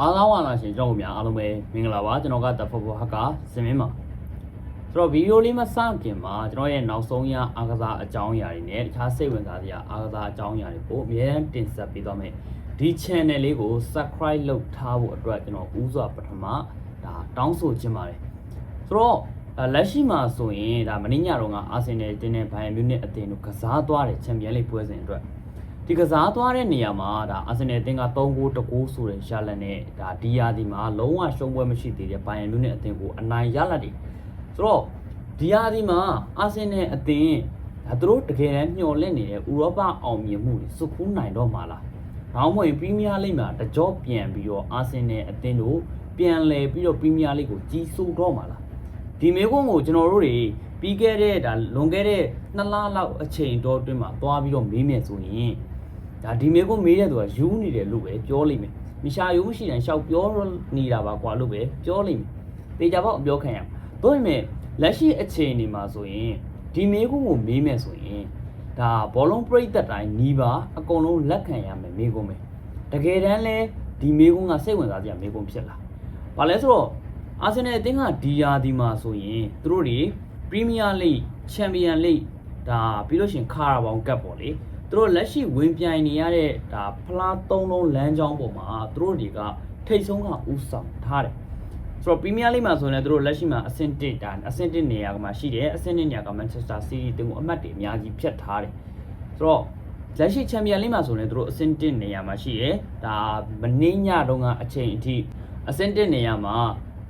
အားလုံးဝါလာရှင်ကျွန်တော်တို့များအားလုံးပဲမင်္ဂလာပါကျွန်တော်ကတဖဖို့ဟကာစင်မင်းပါဆိုတော့ဗီဒီယိုလေးမစခင်မှာကျွန်တော်ရဲ့နောက်ဆုံးရအားကစားအကြောင်းအရာတွေနဲ့တခြားစိတ်ဝင်စားစရာအားကစားအကြောင်းအရာတွေကိုအများအားတင်ဆက်ပေးသွားမယ်ဒီ channel လေးကို subscribe လုပ်ထားဖို့အတွက်ကျွန်တော်ဥစွာပထမဒါတောင်းဆိုချင်ပါတယ်ဆိုတော့အဲလက်ရှိမှာဆိုရင်ဒါမင်းညတော့ကအာဆင်နယ်တင်းနဲ့ဘိုင်ယန်မြူနစ်အသင်းတို့ကစားသွားတယ်ချန်ပီယံလိပွဲစဉ်အတွက် ဒီကစားသွားတဲ့နေရာမှာဒါအာဆင်နယ်အသင်းက3ဂိုး2ဂိုးဆိုတဲ့ရလဒ်နဲ့ဒါဒီယာဒီမှာလုံးဝရှုံးပွဲမရှိသေးတဲ့ဘိုင်ယန်မြူနစ်အသင်းကိုအနိုင်ရလာတယ်ဆိုတော့ဒီယာဒီမှာအာဆင်နယ်အသင်းဒါသူတို့တကယ်တမ်းမျှော်လင့်နေတဲ့ဥရောပအောင်မြင်မှုတွေစုခူးနိုင်တော့မှာလား။နောက်မှရင်ပရီးမီးယားလိဂ်မှာတကြောပြန်ပြီးတော့အာဆင်နယ်အသင်းတို့ပြန်လည်ပြီးတော့ပရီးမီးယားလိဂ်ကိုကြီးစိုးတော့မှာလား။ဒီမေကွန်းကိုကျွန်တော်တို့တွေပြီးခဲ့တဲ့ဒါလွန်ခဲ့တဲ့နှစ်လလောက်အချိန်တော့အတွင်းမှာသွားပြီးတော့မေးမြန်းဆိုရင် ဒါဒီမေကိုမေးတဲ့သူကယူနေတယ်လို့ပဲပြောလိမ့်မယ်မရှာယူမရှိတိုင်းရှောက်ပြောနေတာပါကွာလို့ပဲပြောလိမ့်မယ်တေချာပေါက်အပြောခံရတို့ပေမဲ့လက်ရှိအချိန်ဒီမှာဆိုရင်ဒီမေကိုကိုမေးမယ်ဆိုရင်ဒါဘောလုံးပြိသက်တိုင်းနီးပါအကုန်လုံးလက်ခံရမယ်မေကိုမယ်တကယ်တမ်းလဲဒီမေကုန်းကစိတ်ဝင်စားစရာမေကုန်းဖြစ်လာဘာလဲဆိုတော့အာဆင်နယ်အသင်းကဒီယာဒီမှာဆိုရင်သူတို့တွေပရီးမီးယားလိဂ်ချန်ပီယံလိဂ်ဒါပြီးလို့ရှရင်ခါရာဘောင်ကပ်ပေါ့လေ သူတို့လက်ရှိဝင်ပြိုင်နေရတဲ့ဒါဖလားသုံးလုံးလမ်းကြောင်းပေါ်မှာသူတို့တွေကထိတ်ဆုံးကဥဆောင်ထားတယ်ဆိုတော့ပရီးမီးယားလိမှာဆိုရင်လည်းသူတို့လက်ရှိမှာအဆင့်1ဒါအဆင့်1နေရာကမှရှိတယ်အဆင့်2နေရာကမန်ချက်စတာစီးတီးတင်ကိုအမှတ်တွေအများကြီးဖြတ်ထားတယ်ဆိုတော့လက်ရှိချန်ပီယံလိမှာဆိုရင်သူတို့အဆင့်1နေရာမှာရှိတယ်ဒါမနေ့ညတုန်းကအချိန်အထိအဆင့်1နေရာမှာ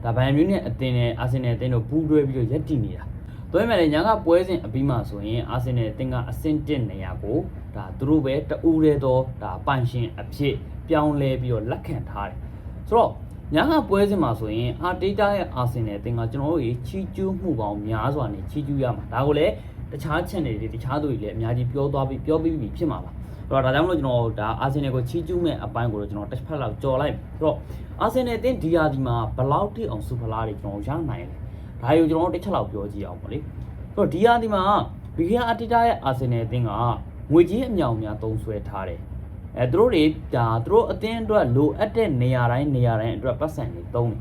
ဒါဘိုင်မြူးနဲ့အသင်းနဲ့အာဆင်နယ်အသင်းတို့ပူးတွဲပြီးတော့ရပ်တည်နေတာ သွဲမဲ့လေညာကပွဲစဉ်အပြီးမှဆိုရင်အာဆင်နယ်အသင်းကအဆင့်1နေရာကိုဒါသူတို့ပဲတူးရဲတော့ဒါပိုင်ရှင်အဖြစ်ပြောင်းလဲပြီးတော့လက်ခံထားတယ်ဆိုတော့ညာကပွဲစဉ်မှာဆိုရင်အာတေးတာရဲ့အာဆင်နယ်အသင်းကကျွန်တော်တို့ကြီးချီးကျူးမှုပေါင်းများစွာနဲ့ချီးကျူးရမှာဒါကိုလည်းတခြား channel တွေတခြားသူတွေလည်းအများကြီးပြောသွားပြီးပြောပြီးပြီဖြစ်မှာပါအဲ့တော့ဒါကြောင့်မလို့ကျွန်တော်ဒါအာဆင်နယ်ကိုချီးကျူးမဲ့အပိုင်းကိုတော့ကျွန်တော်တစ်ဖက်လောက်ကြော်လိုက်ပြီဆိုတော့အာဆင်နယ်အသင်းဒီယာဒီမှာဘယ်လောက်တိအောင်စူဖလားတွေကျွန်တော်ရနိုင်လဲ ဒါကိုကျွန်တော်တို့တစ်ချက်လောက်ပြောကြည့်အောင်ပေါ့လေဆိုတော့ဒီဟာဒီမှာဘီဂီယာအတီတာရဲ့အာဆင်နယ်အသင်းကငွေကြီးအမြောင်များသုံးဆွဲထားတယ်အဲသူတို့တွေဒါသူတို့အသင်းအတွက်လိုအပ်တဲ့နေရာတိုင်းနေရာတိုင်းအတွက်ပတ်စံတွေသုံးတယ်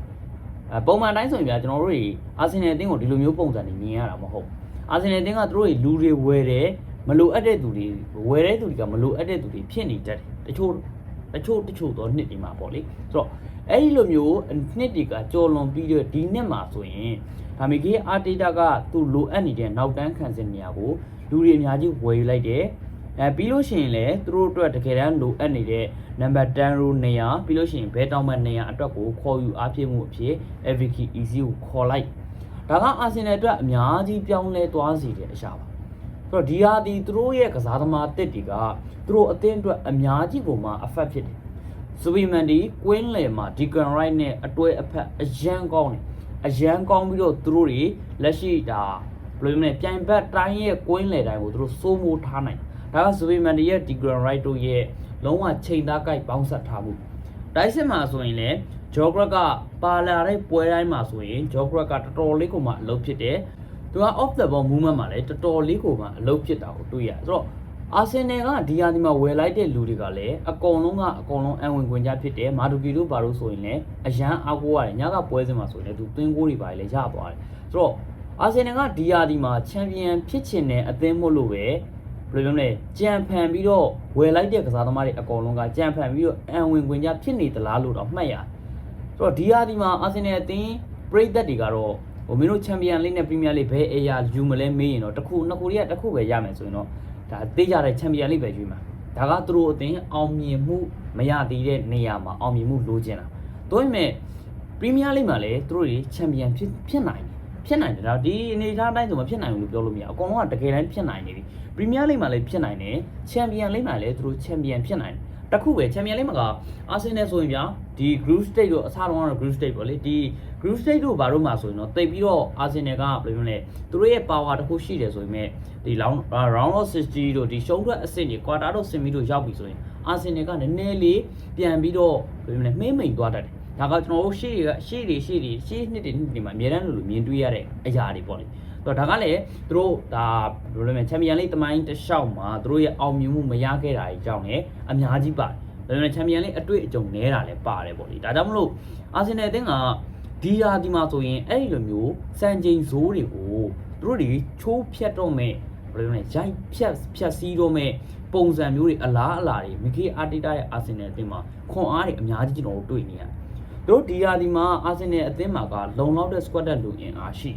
အဲပုံမှန်တိုင်းဆိုရင်ဗျာကျွန်တော်တို့တွေအာဆင်နယ်အသင်းကိုဒီလိုမျိုးပုံစံတွေမြင်ရတာမဟုတ်ဘူးအာဆင်နယ်အသင်းကသူတို့တွေလူတွေဝယ်တယ်မလိုအပ်တဲ့သူတွေဝယ်တဲ့သူတွေကမလိုအပ်တဲ့သူတွေဖြစ်နေတတ်တယ်တချို့ တချို့တချို့တော့နှစ်ဒီမှာပေါ့လေဆိုတော့အဲ့ဒီလိုမျိုးနှစ်တွေကကြော်လွန်ပြီးတော့ဒီနှစ်မှာဆိုရင်ဒါပေမဲ့အာတေတာကသူ့လိုအပ်နေတဲ့နောက်တန်းခံစစ်နေရာကိုလူတွေအများကြီးဝယ်ယူလိုက်တယ်အဲပြီးလို့ရှိရင်လည်းသူတို့အတွက်တကယ်တမ်းလိုအပ်နေတဲ့နံပါတ်10ရိုနေရာပြီးလို့ရှိရင်ဘဲတောင်းမနေရာအတွက်ကိုခေါ်ယူအားဖြည့်မှုအဖြစ် AVK Easy ကိုခေါ်လိုက်ဒါကအာဆင်နယ်အတွက်အများကြီးပြောင်းလဲသွားစေတဲ့အရာပါဆို တော့ဒီဟာဒီသူတို့ရဲ့ကစားသမားတစ်တွေကသူတို့အသင်းအတွက်အများကြီးပုံမှာ affect ဖြစ်တယ်ဇူဘီမန်ဒီကွင်းလယ်မှာဒီကန်ရိုက်နဲ့အတွဲအဖက်အရန်ကောင်းတယ်အရန်ကောင်းပြီးတော့သူတို့တွေလက်ရှိဒါဘယ်လိုလဲပြိုင်ဘက်တိုင်းရဲ့ကွင်းလေတိုင်းကိုသူတို့စိုးမိုးထားနိုင်ဒါကဇူဘီမန်ဒီရဲ့ဒီဂရန်ရိုက်တို့ရဲ့လုံးဝချိန်သားကိုက်ပေါင်းဆက်ထားမှုတိုက်စစ်မှာဆိုရင်လည်းဂျောဂရက်ကပါလာတဲ့ပွဲတိုင်းမှာဆိုရင်ဂျောဂရက်ကတော်တော်လေးကိုမှအလုပ်ဖြစ်တယ် သူက off the ball movement မှာလည်းတော်တော်လေးကိုမှအလုပ်ဖြစ်တာကိုတွေ့ရတယ်ဆိုတော့အာဆင်နယ်ကဒီဟာဒီမှာဝယ်လိုက်တဲ့လူတွေကလည်းအကုန်လုံးကအကုန်လုံးအဝင်ခွင့်ကြဖြစ်တယ်မာဒူကီတို့ဘာလို့ဆိုရင်လည်းအရန်အားကိုးရတယ်ညကပွဲစဉ်မှာဆိုရင်လည်းသူသွင်းကိုးတွေပါလေရသွားတယ်ဆိုတော့အာဆင်နယ်ကဒီဟာဒီမှာချန်ပီယံဖြစ်ချင်တဲ့အသင်းမို့လို့ပဲဘယ်လိုပြောမလဲကြံဖန်ပြီးတော့ဝယ်လိုက်တဲ့ကစားသမားတွေအကုန်လုံးကကြံဖန်ပြီးတော့အဝင်ခွင့်ကြဖြစ်နေသလားလို့တော့မှတ်ရတယ်ဆိုတော့ဒီဟာဒီမှာအာဆင်နယ်အသင်းပရိသတ်တွေကတော့ ဟိုမင်းတို့ချန်ပီယံလိနဲ့ပရီးမီးယားလိဘယ်အရာယူမလဲမေးရင်တော့တစ်ခုနှစ်ခုတည်းကတစ်ခုပဲရမယ်ဆိုရင်တော့ဒါသိကြတဲ့ချန်ပီယံလိပဲရွေးမှာဒါကသူတို့အသင်းအောင်မြင်မှုမရသေးတဲ့နေရာမှာအောင်မြင်မှုလိုချင်တာတို့ပေမဲ့ပရီးမီးယားလိမှာလည်းသူတို့တွေချန်ပီယံဖြစ်ဖြစ်နိုင်တယ်ဖြစ်နိုင်တယ်ဒါဒီအနေအထားတိုင်းဆိုမဖြစ်နိုင်ဘူးလို့ပြောလို့မရအကုန်လုံးကတကယ်တမ်းဖြစ်နိုင်နေပြီပရီးမီးယားလိမှာလည်းဖြစ်နိုင်တယ်ချန်ပီယံလိမှာလည်းသူတို့ချန်ပီယံဖြစ်နိုင်တယ် တခုပဲချန်ပီယံလိမှာကအာဆင်နယ်ဆိုရင်ဗျာဒီ group stage တို့အစားလုံးကတော့ group stage ပေါ့လေဒီ group stage တို့ဘာလို့မှဆိုရင်တော့တိတ်ပြီးတော့အာဆင်နယ်ကဘယ်လိုမျိုးလဲသူတို့ရဲ့ power တစ်ခုရှိတယ်ဆိုရင်မဲ့ဒီ round round of 60တို့ဒီရှုံးထွက်အဆင့်တွေ quarter တို့ဆင်ပြီးတော့ရောက်ပြီဆိုရင်အာဆင်နယ်ကနည်းနည်းလေးပြန်ပြီးတော့ဘယ်လိုမျိုးလဲမှိမ့်မိန်သွားတတ်တယ်ဒါကကျွန်တော်တို့ရှေ့တွေကရှေ့တွေရှေ့တွေရှေ့နှစ်တွေနှစ်တွေမှာအများတန်းလို့လို့မြင်တွေ့ရတဲ့အရာတွေပေါ့လေ ဆိုတော့ဒါကလည်းသူတို့ဒါဘယ်လိုလဲချန်ပီယံလိတမိုင်းတစ်လျှောက်မှာသူတို့ရဲ့အောင်မြင်မှုမရခဲ့တာကြီးကြောင့်လည်းအများကြီးပါတယ်ဒါပေမဲ့ချန်ပီယံလိအတွေ့အကြုံနဲတာလည်းပါတယ်ပေါ့လေဒါကြောင့်မလို့အာဆင်နယ်အသင်းကဒီယာဒီမှာဆိုရင်အဲ့ဒီလိုမျိုးစံချိန်ဇိုးတွေကိုသူတို့တွေချိုးဖြတ်တော့မဲ့ဘယ်လိုလဲရိုက်ဖြတ်ဖြတ်စည်းတော့မဲ့ပုံစံမျိုးတွေအလားအလာတွေမီကီအာတီတာရဲ့အာဆင်နယ်အသင်းမှာခွန်အားတွေအများကြီးကျွန်တော်တို့တွေ့နေရတယ်တို့ဒီယာဒီမှာအာဆင်နယ်အသင်းမှာကလုံလောက်တဲ့ squad တဲ့လူအင်အားရှိ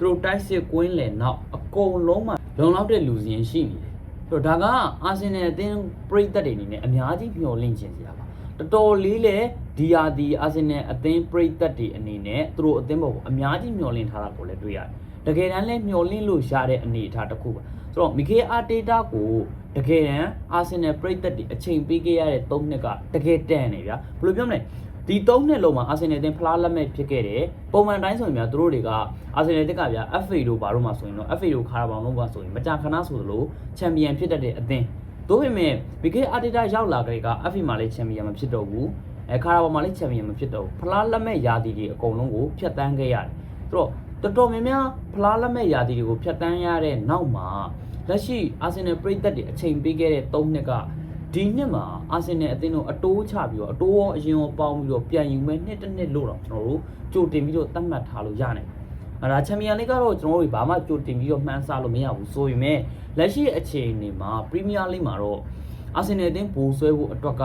သူတို့တိုက်စစ်ကွင်းလယ်နောက်အကုန်လုံးမှာလုံလောက်တဲ့လူစင်းရှိနေတယ်။ဆိုတော့ဒါကအာဆင်နယ်အသင်းပရိသတ်တွေအနေနဲ့အများကြီးမျှော်လင့်ခြင်းစရာပါ။တော်တော်လေးလေဒီယာဒီအာဆင်နယ်အသင်းပရိသတ်တွေအနေနဲ့သူတို့အသင်းပေါ်ကိုအများကြီးမျှော်လင့်ထားတာကိုလည်းတွေ့ရတယ်။တကယ်တမ်းလည်းမျှော်လင့်လို့ရတဲ့အနေအထားတစ်ခုပါ။ဆိုတော့မီကေအာတေတာကိုတကယ်တမ်းအာဆင်နယ်ပရိသတ်တွေအချိန်ပေးခဲ့ရတဲ့၃နှစ်ကတကယ်တန်နေဗျာ။ဘယ်လိုပြောမလဲ။ ဒီ၃နှစ်လုံးမှာအာဆင်နယ်အသင်းဖလားလက်မဲ့ဖြစ်ခဲ့တယ်ပုံမှန်တိုင်းဆိုရင်များသူတို့တွေကအာဆင်နယ်တက်ကဗျာ FA တို့ဘာလို့မှဆိုရင်တော့ FA တို့ခါရာဘောင်တို့ဘာဆိုရင်မကြာခဏဆိုသလိုချန်ပီယံဖြစ်တတ်တဲ့အသင်းသို့ပေမဲ့ BK Arteta ရောက်လာကြတဲ့က FA မှာလည်းချန်ပီယံမဖြစ်တော့ဘူးအဲခါရာဘောင်မှာလည်းချန်ပီယံမဖြစ်တော့ဘူးဖလားလက်မဲ့ယာတီတွေအကုန်လုံးကိုဖျက်ဆီးခဲ့ရတယ်သူတို့တော်တော်များများဖလားလက်မဲ့ယာတီတွေကိုဖျက်ဆီးရတဲ့နောက်မှာလက်ရှိအာဆင်နယ်ပရိသတ်တွေအချိန်ပေးခဲ့တဲ့၃နှစ်က ဒီနှစ်မှာအာဆင်နယ်အသင်းတို့အတိုးချပြီးတော့အတိုးရောအရင်ရောပေါင်းပြီးတော့ပြန်ယူမဲ့နှစ်တစ်နှစ်လို့တော့ကျွန်တော်တို့ကြိုတင်ပြီးတော့သတ်မှတ်ထားလို့ရနိုင်တယ်။အဲဒါချန်ပီယံလိကတော့ကျွန်တော်တို့ဘာမှကြိုတင်ပြီးတော့မှန်းဆလို့မရဘူးဆိုပေမဲ့လက်ရှိအခြေအနေမှာပရီးမီးယားလိမှာတော့အာဆင်နယ်အသင်းပိုဆွဲဖို့အတွက်က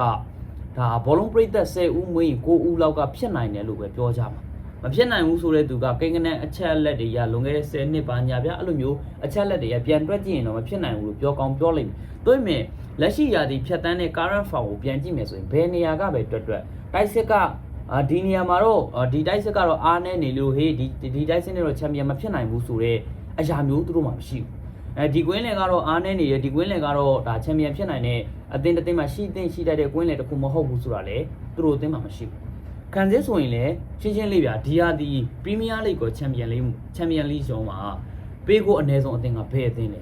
ဒါဘောလုံးပရိသတ်10ဦးမွေးရင်9ဦးလောက်ကဖြစ်နိုင်တယ်လို့ပဲပြောကြမှာ။ မဖြစ်နိုင်ဘူးဆိုတဲ့သူကကိန်းကနန်းအချက်လက်တွေရလွန်ခဲ့တဲ့10နှစ်ပါညာဗျအဲ့လိုမျိုးအချက်လက်တွေရပြန်တွက်ကြည့်ရင်တော့မဖြစ်နိုင်ဘူးလို့ပြောကောင်းပြောလိမ့်မယ်။တို့ပေမဲ့လက်ရှိရာသီဖြတ်တန်းတဲ့ current form ကိုပြန်ကြည့်မယ်ဆိုရင်ဘယ်နေရာကပဲတွက်တွက်တိုက်စစ်ကအာဒီနေရာမှာတော့အာဒီတိုက်စစ်ကတော့အားနေနေလို့ဟေးဒီဒီတိုက်စစ်နဲ့တော့ချန်ပီယံမဖြစ်နိုင်ဘူးဆိုတော့အရာမျိုးသူတို့မှမရှိဘူးအဲဒီကွင်းလယ်ကတော့အားနေနေရဒီကွင်းလယ်ကတော့ဒါချန်ပီယံဖြစ်နိုင်တဲ့အသင်းတစ်သင်းမှာရှိသင့်ရှိတတ်တဲ့ကွင်းလယ်တစ်ခုမဟုတ်ဘူးဆိုတာလေသူတို့အသင်းမှာမရှိဘူး ခံစစ်ဆိုရင်လည်းရှင်းရှင်းလေးဗျာဒီဟာဒီပရီးမီးယားလိဂ်ကိုချန်ပီယံလိချန်ပီယံလိရှုံးမှာပေးကိုအနည်းဆုံးအသင်းကဘယ်အသင်းလဲ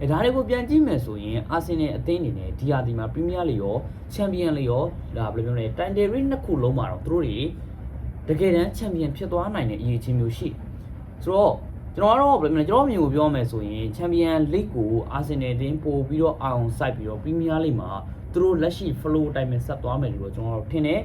အဲဒါတွေကိုပြန်ကြည့်မယ်ဆိုရင်အာဆင်နယ်အသင်းအနေနဲ့ဒီဟာဒီမှာပရီးမီးယားလိရောချန်ပီယံလိရောဒါဘယ်လိုပြောလဲတိုင်တယ်ရီနှစ်ခုလုံးမှာတော့သူတို့တွေတကယ်တမ်းချန်ပီယံဖြစ်သွားနိုင်တဲ့အရေးချင်းမျိုးရှိဆိုတော့ကျွန်တော်ကတော့ဘယ်လိုလဲကျွန်တော်အမြင်ကိုပြောမယ်ဆိုရင်ချန်ပီယံလိကိုအာဆင်နယ်အသင်းပို့ပြီးတော့အောင်စိုက်ပြီးတော့ပရီးမီးယားလိမှာသူတို့လက်ရှိ flow အတိုင်းပဲဆက်သွားမယ်လို့တော့ကျွန်တော်တို့ထင်တယ်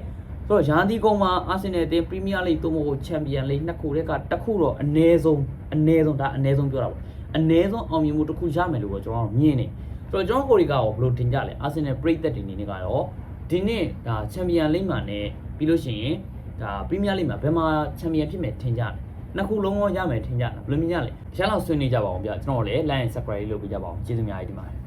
ဆိုတော့ရာန်ဒီကုန်းမှာအာဆင်နယ်အသင်းပရီးမီးယားလိသို့မဟုတ်ချန်ပီယံလိနှစ်ခုတည်းကတစ်ခုတော့အနည်းဆုံးအနည်းဆုံးဒါအနည်းဆုံးပြောတာပေါ့အနည်းဆုံးအောင်မြင်မှုတစ်ခုရမယ်လို့တော့ကျွန်တော်တို့မြင်နေဆိုတော့ကျွန်တော်ကိုရီကရောဘယ်လိုတင်ကြလဲအာဆင်နယ်ပရိသတ်တွေအနေနဲ့ကတော့ဒီနေ့ဒါချန်ပီယံလိမှာနဲ့ပြီးလို့ရှိရင်ဒါပရီးမီးယားလိမှာဘယ်မှာချန်ပီယံဖြစ်မယ်ထင်ကြလဲနှစ်ခုလုံးရောရမယ်ထင်ကြလားဘယ်လိုမြင်ကြလဲတခြားလောက်ဆွေးနွေးကြပါအောင်ဗျကျွန်တော်လည်း line subscribe လုပ်ပေးကြပါအောင်ကျေးဇူးများကြီးတင်ပါတယ်